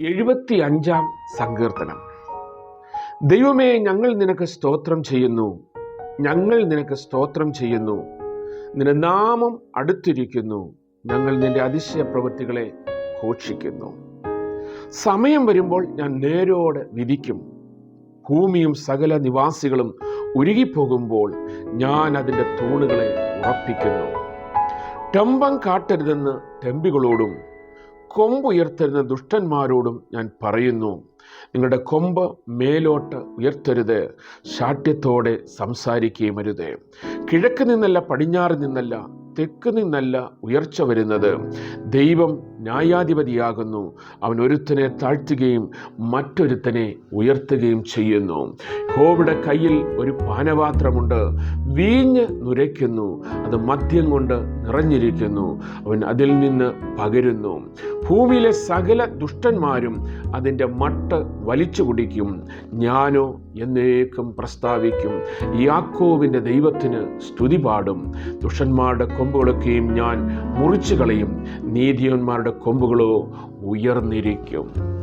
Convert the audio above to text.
എഴുപത്തി അഞ്ചാം സങ്കീർത്തനം. ദൈവമേ ഞങ്ങൾ നിനക്ക് സ്തോത്രം ചെയ്യുന്നു. ഞങ്ങൾ നിനക്ക് സ്തോത്രം ചെയ്യുന്നു. നിന്റെ നാമം അടുത്തിരിക്കുന്നു. ഞങ്ങൾ നിന്റെ അതിശയ പ്രവൃത്തികളെ ഘോഷിക്കുന്നു. സമയം വരുമ്പോൾ ഞാൻ നേരോടെ വിധിക്കും. ഭൂമിയും സകല നിവാസികളും ഉരുകിപ്പോകുമ്പോൾ ഞാൻ അതിന്റെ തൂണുകളെ ഉറപ്പിക്കുന്നു. ടെമ്പം കാട്ടരുതെന്ന് ടെമ്പികളോടും കൊമ്പുയർത്തരുന്ന ദുഷ്ടന്മാരോടും ഞാൻ പറയുന്നു. നിങ്ങളുടെ കൊമ്പ് മേലോട്ട് ഉയർത്തരുത്. ശാഠ്യത്തോടെ സംസാരിക്കുകയും അരുത്. കിഴക്ക് നിന്നല്ല പടിഞ്ഞാറ് നിന്നല്ല തെക്ക് നിന്നല്ല ഉയർച്ച വരുന്നത്. ദൈവം ന്യായാധിപതിയാകുന്നു. അവൻ ഒരുത്തനെ താഴ്ത്തുകയും മറ്റൊരുത്തനെ ഉയർത്തുകയും ചെയ്യുന്നു. കോവിഡ് കയ്യിൽ ഒരു പാനപാത്രമുണ്ട്. വീഞ്ഞ് നുരയ്ക്കുന്നു. അത് മദ്യം കൊണ്ട് നിറഞ്ഞിരിക്കുന്നു. അവൻ അതിൽ നിന്ന് പകരുന്നു. ഭൂമിയിലെ സകല ദുഷ്ടന്മാരും അതിന്റെ മട്ട് വലിച്ചു കുടിക്കും. ഞാനോ എന്നേക്കും പ്രസ്താവിക്കും. യാക്കോവിന്റെ ദൈവത്തിന് സ്തുതി പാടും. ദുഷ്ടന്മാരുടെ കൊമ്പുകളൊക്കെയും ഞാൻ മുറിച്ചു കളയും നീതിയന്മാരുടെ കൊമ്പുകളോ ഉയർന്നിരിക്കും.